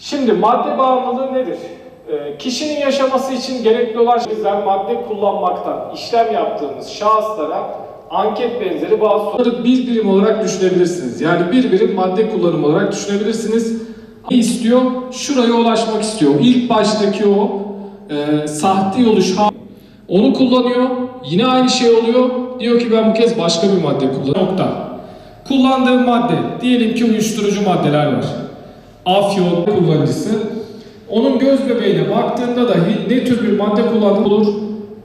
Şimdi madde bağımlılığı nedir? Ee, kişinin yaşaması için gerekli olan bizler madde kullanmaktan işlem yaptığımız şahıslara anket benzeri bazı soruları bir birim olarak düşünebilirsiniz. Yani bir birim madde kullanımı olarak düşünebilirsiniz. Ne istiyor? Şuraya ulaşmak istiyor. İlk baştaki o e, sahte oluş onu kullanıyor. Yine aynı şey oluyor. Diyor ki ben bu kez başka bir madde kullanıyorum. Nokta. Kullandığım madde, diyelim ki uyuşturucu maddeler var. Afyon kullanıcısı. Onun göz bebeğine baktığında dahi ne tür bir madde kullandığı olur.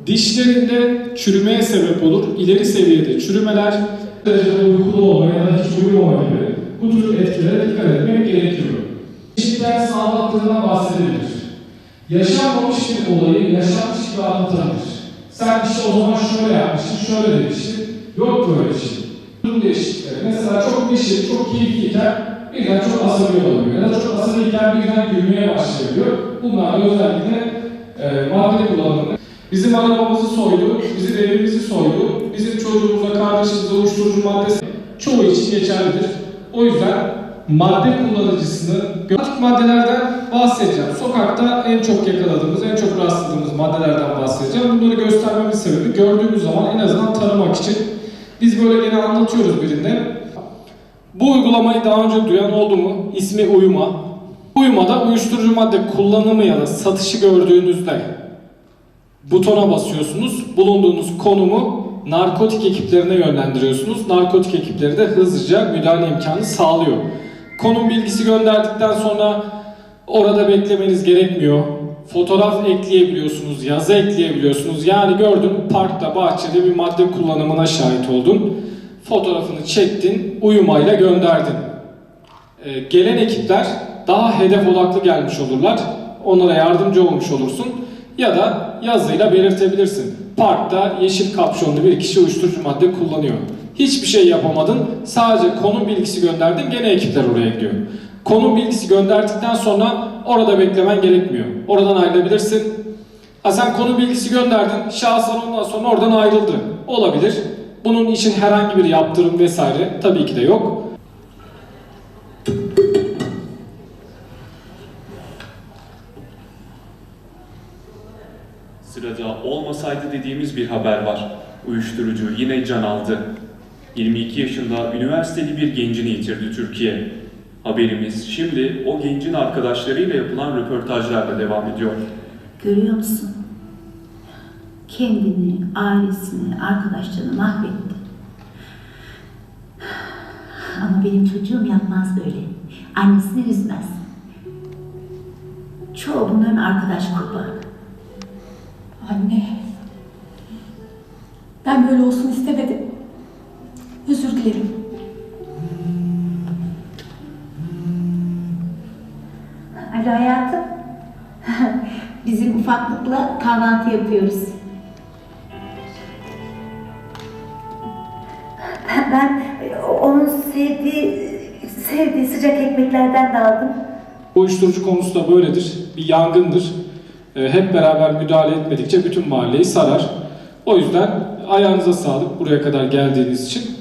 Dişlerinde çürümeye sebep olur. İleri seviyede çürümeler, derecede uykulu olma ya da hiç uyumama gibi bu tür etkilere dikkat etmek gerekiyor. Kişiden sağlattığından bahsedilir. Yaşanmamış bir olayı yaşanmış gibi anlatabilir. Sen işte o zaman şöyle yapmıştın, şöyle demiştin. Yok böyle şey. Durum değişiklikleri. Mesela çok neşeli, çok keyifliyken birden çok asabi olabiliyor. Ya da çok asabiyken birden gülmeye başlayabiliyor. Bunlar da özellikle e, madde kullanımında. Bizim arabamızı soydu, bizim evimizi soydu, bizim çocuğumuza, kardeşimize uyuşturucu maddesi çoğu için geçerlidir. O yüzden madde kullanıcısını gördük maddelerden bahsedeceğim. Sokakta en çok yakaladığımız, en çok rastladığımız maddelerden bahsedeceğim. Bunları göstermemin sebebi gördüğümüz zaman en azından tanımak için. Biz böyle gene anlatıyoruz birinde. Bu uygulamayı daha önce duyan oldu mu? İsmi Uyuma. Uyumada uyuşturucu madde kullanımı ya da satışı gördüğünüzde butona basıyorsunuz. Bulunduğunuz konumu narkotik ekiplerine yönlendiriyorsunuz. Narkotik ekipleri de hızlıca müdahale imkanı sağlıyor. Konum bilgisi gönderdikten sonra orada beklemeniz gerekmiyor. Fotoğraf ekleyebiliyorsunuz, yazı ekleyebiliyorsunuz. Yani gördün parkta, bahçede bir madde kullanımına şahit oldun. Fotoğrafını çektin, uyumayla gönderdin. Ee, gelen ekipler daha hedef odaklı gelmiş olurlar. Onlara yardımcı olmuş olursun. Ya da yazıyla belirtebilirsin. Parkta yeşil kapşonlu bir kişi uyuşturucu madde kullanıyor. Hiçbir şey yapamadın. Sadece konum bilgisi gönderdin. Gene ekipler oraya gidiyor. Konum bilgisi gönderdikten sonra orada beklemen gerekmiyor. Oradan ayrılabilirsin. Ha sen konum bilgisi gönderdin. Şahsen ondan sonra oradan ayrıldı. Olabilir. Bunun için herhangi bir yaptırım vesaire tabii ki de yok. Sırada olmasaydı dediğimiz bir haber var. Uyuşturucu yine can aldı. 22 yaşında üniversiteli bir gencini yitirdi Türkiye. Haberimiz şimdi o gencin arkadaşlarıyla yapılan röportajlarla devam ediyor. Görüyor musun? Kendini, ailesini, arkadaşlarını mahvetti. Ama benim çocuğum yapmaz böyle. Annesini üzmez. Çoğu bunların arkadaş grubu. Anne. Ben böyle olsun istemedim. Özür dilerim. Alo hayatım. Bizim ufaklıkla kahvaltı yapıyoruz. Ben, onun sevdiği, sevdiği sıcak ekmeklerden de aldım. Uyuşturucu konusu da böyledir. Bir yangındır. Ee, Hep beraber müdahale etmedikçe bütün mahalleyi sarar. O yüzden ayağınıza sağlık buraya kadar geldiğiniz için.